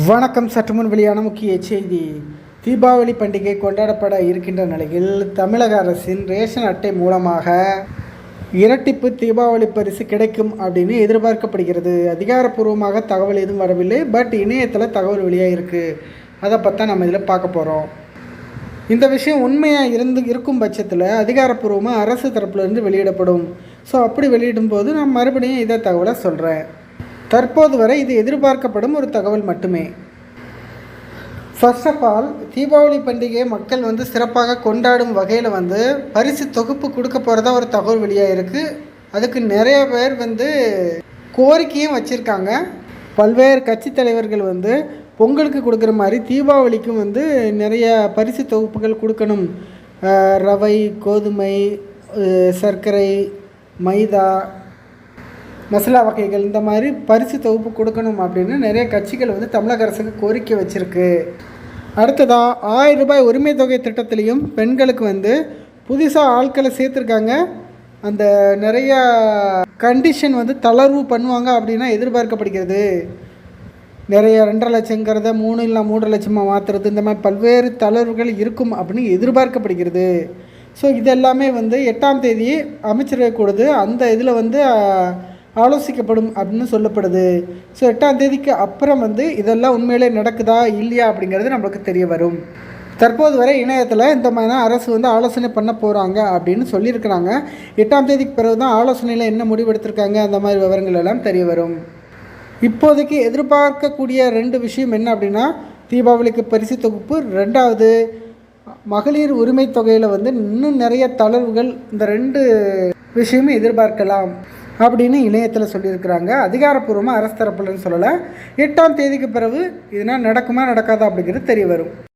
வணக்கம். சற்றுமுன் வெளியான முக்கிய செய்தி. தீபாவளி பண்டிகை கொண்டாடப்பட இருக்கின்ற நிலையில் தமிழக அரசின் ரேஷன் அட்டை மூலமாக இரட்டிப்பு தீபாவளி பரிசு கிடைக்கும் அப்படின்னு எதிர்பார்க்கப்படுகிறது. அதிகாரப்பூர்வமாக தகவல் எதுவும் வரவில்லை. பட் இணையத்தில் தகவல் வெளியாக இருக்குது அதை பார்த்தா நம்ம இதில் பார்க்க போகிறோம் இந்த விஷயம் உண்மையாக இருந்து இருக்கும் பட்சத்தில் அதிகாரப்பூர்வமாக அரசு தரப்புலேருந்து வெளியிடப்படும். ஸோ அப்படி வெளியிடும்போது நான் மறுபடியும் இதை தகவலை சொல்கிறேன் தற்போது வரை இது எதிர்பார்க்கப்படும் ஒரு தகவல் மட்டுமே. ஃபர்ஸ்ட் ஆஃப் ஆல் தீபாவளி பண்டிகையை மக்கள் வந்து சிறப்பாக கொண்டாடும் வகையில் வந்து பரிசு தொகுப்பு கொடுக்க போகிறதா ஒரு தகவல் வெளியாக இருக்குது அதுக்கு நிறைய பேர் வந்து கோரிக்கையும் வச்சுருக்காங்க. பல்வேறு கட்சி தலைவர்கள் வந்து பொங்கலுக்கு கொடுக்குற மாதிரி தீபாவளிக்கும் வந்து நிறைய பரிசு தொகுப்புகள் கொடுக்கணும். ரவை கோதுமை சர்க்கரை மைதா மசாலா வகைகள் இந்த மாதிரி பரிசு தொகுப்பு கொடுக்கணும் அப்படின்னு நிறைய கட்சிகள் வந்து தமிழக அரசுக்கு கோரிக்கை வச்சுருக்கு. அடுத்ததாக ஆயிரம் ரூபாய் உரிமை தொகை திட்டத்திலையும் பெண்களுக்கு வந்து புதுசாக ஆட்களை சேர்த்துருக்காங்க. அந்த நிறைய கண்டிஷன் வந்து தளர்வு பண்ணுவாங்க அப்படின்னா எதிர்பார்க்கப்படுகிறது. நிறைய ரெண்டரை லட்சங்கிறத மூணு இல்லை மூன்றரை லட்சமாக மாற்றுறது இந்த மாதிரி பல்வேறு தளர்வுகள் இருக்கும் அப்படின்னு எதிர்பார்க்கப்படுகிறது. ஸோ இதெல்லாமே வந்து எட்டாம் தேதி அமைச்சரவை கூடுது. அந்த இதில் வந்து ஆலோசிக்கப்படும் அப்படின்னு சொல்லப்படுது. ஸோ எட்டாம் தேதிக்கு அப்புறம் வந்து இதெல்லாம் உண்மையிலே நடக்குதா இல்லையா அப்படிங்கிறது நம்மளுக்கு தெரிய வரும். தற்போது வரை இணையத்தில் இந்த மாதிரி தான் அரசு வந்து ஆலோசனை பண்ண போகிறாங்க அப்படின்னு சொல்லியிருக்கிறாங்க. எட்டாம் தேதிக்கு பிறகு தான் ஆலோசனையில் என்ன முடிவெடுத்திருக்காங்க அந்த மாதிரி விவரங்கள் எல்லாம் தெரிய வரும். இப்போதைக்கு எதிர்பார்க்கக்கூடிய ரெண்டு விஷயம் என்ன அப்படின்னா தீபாவளிக்கு பரிசு தொகுப்பு. ரெண்டாவது மகளிர் உரிமை தொகையில் வந்து இன்னும் நிறைய தளர்வுகள் இந்த ரெண்டு விஷயமும் எதிர்பார்க்கலாம். அப்படின்னு இணையத்தில் சொல்லியிருக்கிறாங்க. அதிகாரப்பூர்வமாக அரசு தரப்புலன்னு சொல்லலை. எட்டாம் தேதிக்கு பிறகு இதனால் நடக்குமா நடக்காதா அப்படிங்கிறது தெரிய வரும்.